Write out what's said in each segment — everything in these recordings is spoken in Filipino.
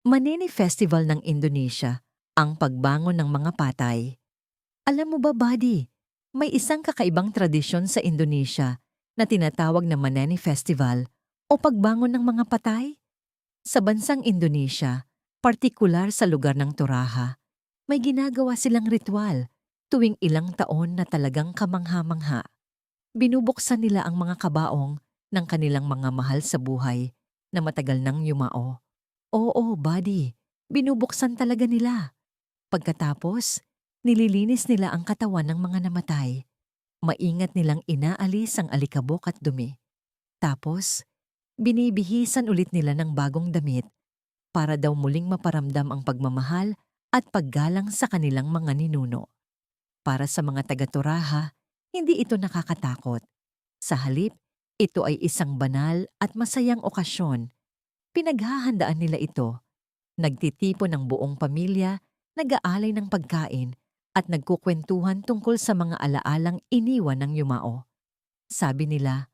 Manini Festival ng Indonesia, ang pagbangon ng mga patay. Alam mo ba, buddy, may isang kakaibang tradisyon sa Indonesia na tinatawag na Manini Festival o pagbangon ng mga patay. Sa bansang Indonesia, partikular sa lugar ng Toraha, may ginagawa silang ritual tuwing ilang taon na talagang kamangha-mangha. Binubuksan nila ang mga kabaong ng kanilang mga mahal sa buhay na matagal nang yumao. Oo, buddy, binubuksan talaga nila. Pagkatapos, nililinis nila ang katawan ng mga namatay. Maingat nilang inaalis ang alikabok at dumi. Tapos, binibihisan ulit nila ng bagong damit para daw muling maparamdam ang pagmamahal at paggalang sa kanilang mga ninuno. Para sa mga taga-Toraha, hindi ito nakakatakot. Sa halip, ito ay isang banal at masayang okasyon. Pinaghahandaan nila ito. Nagtitipon ng buong pamilya, nag-aalay ng pagkain, at nagkukwentuhan tungkol sa mga alaalang iniwan ng yumao. Sabi nila,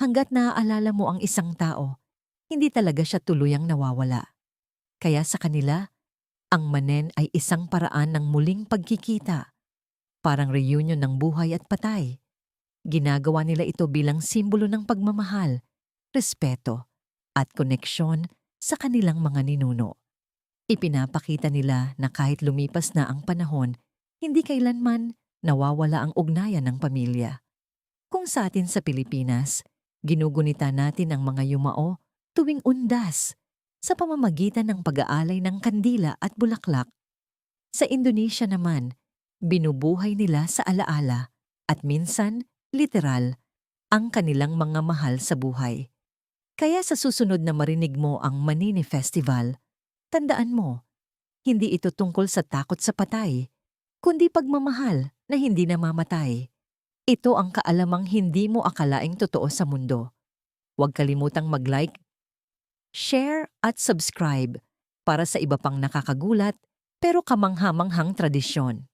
hanggat naaalala mo ang isang tao, hindi talaga siya tuluyang nawawala. Kaya sa kanila, ang manen ay isang paraan ng muling pagkikita, parang reunion ng buhay at patay. Ginagawa nila ito bilang simbolo ng pagmamahal, respeto, at koneksyon sa kanilang mga ninuno. Ipinapakita nila na kahit lumipas na ang panahon, hindi kailanman nawawala ang ugnayan ng pamilya. Kung sa atin sa Pilipinas, ginugunita natin ang mga yumao tuwing undas sa pamamagitan ng pag-aalay ng kandila at bulaklak. Sa Indonesia naman, binubuhay nila sa alaala at minsan, literal, ang kanilang mga mahal sa buhay. Kaya sa susunod na marinig mo ang Manini Festival, tandaan mo, hindi ito tungkol sa takot sa patay, kundi pagmamahal na hindi namamatay. Ito ang kaalamang hindi mo akalaing totoo sa mundo. Huwag kalimutang mag-like, share at subscribe para sa iba pang nakakagulat pero kamanghamanghang tradisyon.